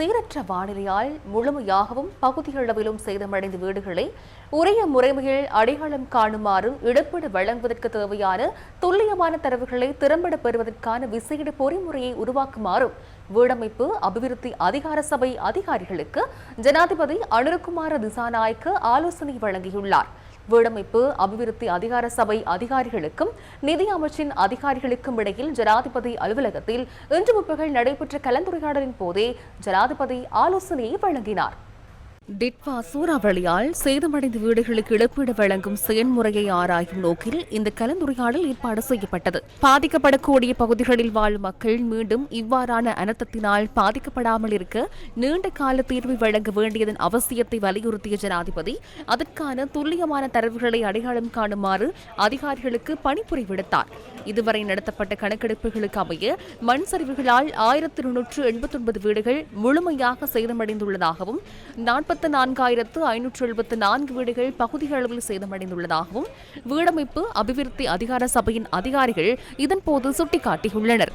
சீரற்ற வானிலையால் முழுமையாகவும் பகுதியளவிலும் சேதமடைந்த வீடுகளை உரிய முறைமையில் அடையாளம் காணுமாறும் இழப்பீடு வழங்குவதற்கு தேவையான துல்லியமான தரவுகளை திறம்பட பெறுவதற்கான விசேட பொறிமுறையை உருவாக்குமாறும் வீடமைப்பு அபிவிருத்தி அதிகார சபை அதிகாரிகளுக்கு ஜனாதிபதி அனுரகுமார திசாநாயக்கு ஆலோசனை வழங்கியுள்ளார். வீடமைப்பு அபிவிருத்தி அதிகார சபை அதிகாரிகளுக்கும் நிதி அமைச்சின் அதிகாரிகளுக்கும் இடையில் ஜனாதிபதி அலுவலகத்தில் இன்று முற்பகல் நடைபெற்ற கலந்துரையாடலின் போதே ஜனாதிபதி ஆலோசனையை வழங்கினார். டிட்வா சூறாவளியால் சேதமடைந்த வீடுகளுக்கு இழப்பீடு வழங்கும் செயல்முறையை ஆராயும் நோக்கில் இந்த கலந்துரையாடல் ஏற்பாடு செய்யப்பட்டது. பாதிக்கப்படக்கூடிய பகுதிகளில் வாழும் மக்கள் மீண்டும் இவ்வாறான அனர்த்தத்தினால் பாதிக்கப்படாமல் இருக்க நீண்ட கால தீர்வை வழங்க வேண்டியதன் அவசியத்தை வலியுறுத்திய ஜனாதிபதி அதற்கான துல்லியமான தரவுகளை அடையாளம் காணுமாறு அதிகாரிகளுக்கு பணிபுரி விடுத்தார் இதுவரை நடத்தப்பட்ட கணக்கெடுப்புகளுக்கு அமைய மண் சரிவுகளால் ஆயிரத்தி இருநூற்று எண்பத்தி ஒன்பது வீடுகள் முழுமையாக சேதமடைந்துள்ளதாகவும் நாற்பத்தி நான்காயிரத்து ஐநூற்று எழுபத்து நான்கு வீடுகள் பகுதியளவில் சேதமடைந்துள்ளதாகவும் வீடமைப்பு அபிவிருத்தி அதிகார சபையின் அதிகாரிகள் இதன்போது சுட்டிக்காட்டியுள்ளனர்.